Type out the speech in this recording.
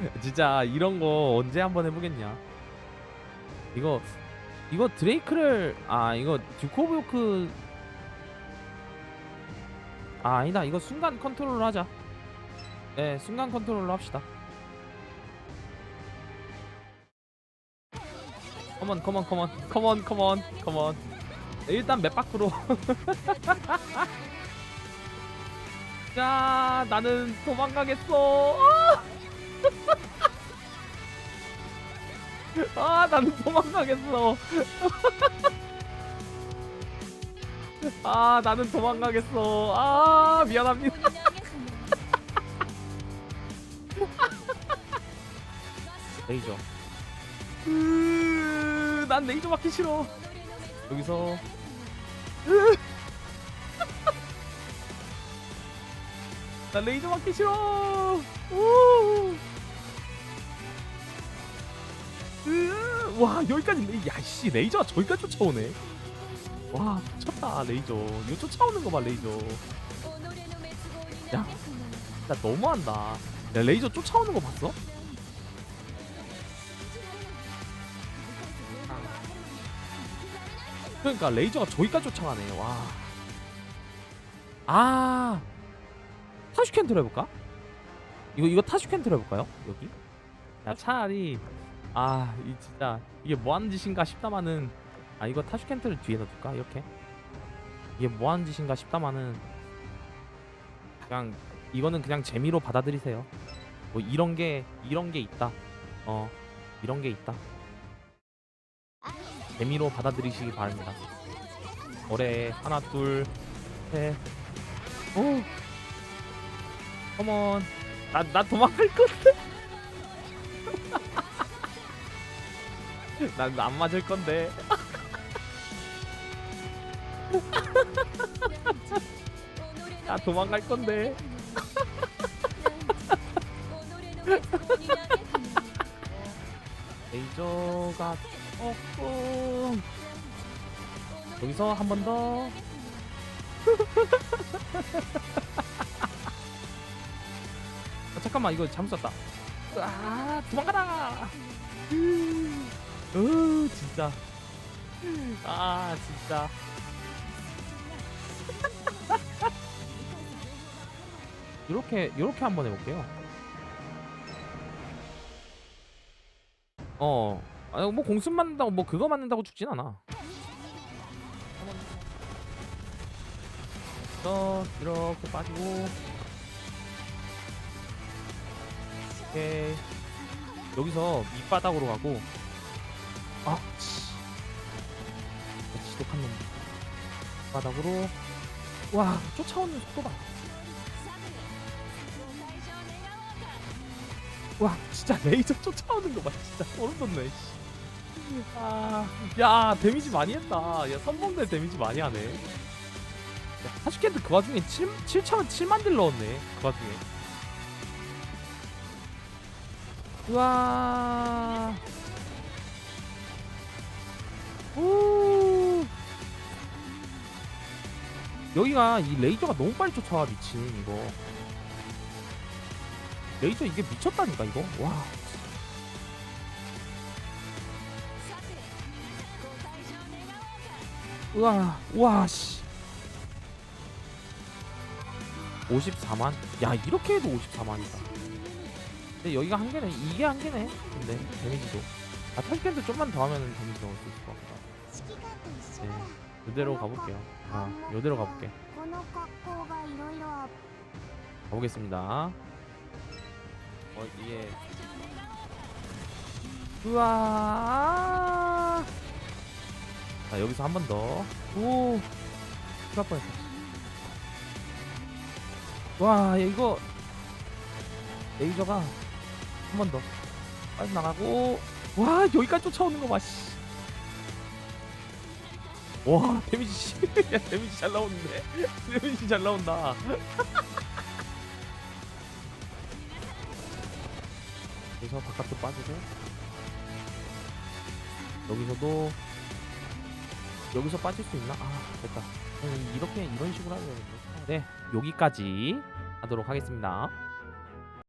진짜 이런 거 언제 한번 해보겠냐? 이거 이거 드레이크를 아 이거 듀크 오브 요크. 아 아니다. 이거 순간 컨트롤로 하자. 네 순간 컨트롤로 합시다. 컴온 컴온 컴온 컴온 컴온 컴온 일단 맵 밖으로. 야 나는 도망가겠어. 아 나는 도망가겠어. 아 나는 도망가겠어. 아 미안합니다. 레이저. 으, 난 레이저 맞기 싫어. 여기서. 으. 난 레이저 맞기 싫어 우. 으, 와 여기까지 야씨 레이저가 저기까지 쫓아오네 와 미쳤다 레이저 이거 쫓아오는 거 봐 레이저 야. 나 너무한다 야 레이저 쫓아오는 거 봤어? 그러니까 레이저가 저기까지 쫓아가네 와. 아 타슈켄트로 해볼까? 이거 이거 타슈켄트로 해볼까요? 여기? 야 차라리 아 이 진짜 이게 뭐하는 짓인가 싶다마는 아 이거 타슈켄트를 뒤에 놔둘까? 이렇게? 이게 뭐하는 짓인가 싶다마는 그냥 이거는 그냥 재미로 받아들이세요. 뭐 이런 게 이런 게 있다. 어 이런 게 있다. 재미로 받아들이시기 바랍니다. 올해 하나 둘 셋 오 컴온. 나, 나 도망갈 건데? 난안 맞을 건데. 나 도망갈 건데. 레이저가 조금 여기서 한 번 더. 잠깐만 이거 잘못 썼다. 아 도망가라. 으 진짜. 아 진짜. 이렇게 이렇게 한번 해볼게요. 어, 아니 뭐 공습 맞는다고 뭐 그거 맞는다고 죽진 않아. 또 이렇게 빠지고, 오케이. 여기서 밑바닥으로 가고, 아, 치. 지독한 놈. 바닥으로, 와 쫓아오는 속도 봐. 와 진짜 레이저 쫓아오는 거 봐 진짜 소름 돋네 씨. 아, 야 데미지 많이 했다 야 선봉대 데미지 많이 하네 야, 타슈켄트 그 와중에 7, 7차만 7만 딜 넣었네 그 와중에 와. 우 여기가 이 레이저가 너무 빨리 쫓아와 미친 이거. 레이저 이게 미쳤다니까 이거. 와. 우와 우와 씨. 54만? 야 이렇게 해도 54만이다 근데 여기가 한계네. 이게 한계네. 근데 데미지도. 아 털캔도 좀만 더 하면 데미지 넣을 수 있을 것 같다. 네. 이대로 가볼게요. 아 이대로 가볼게. 가보겠습니다. 어 이게. 우와. 자 여기서 한 번더오. 큰일 뻔했어. 와 이거. 레이저가 한 번 더. 빠져나가고. 와 여기까지 쫓아오는 거 봐 씨. 와 데미지 씨. 야 데미지 잘 나오는데. 데미지 잘 나온다. 여기서 바깥으로 빠지고. 여기서도. 여기서 빠질 수 있나? 아 됐다. 음, 이렇게 이런 식으로 하면 되겠네. 네 여기까지 하도록 하겠습니다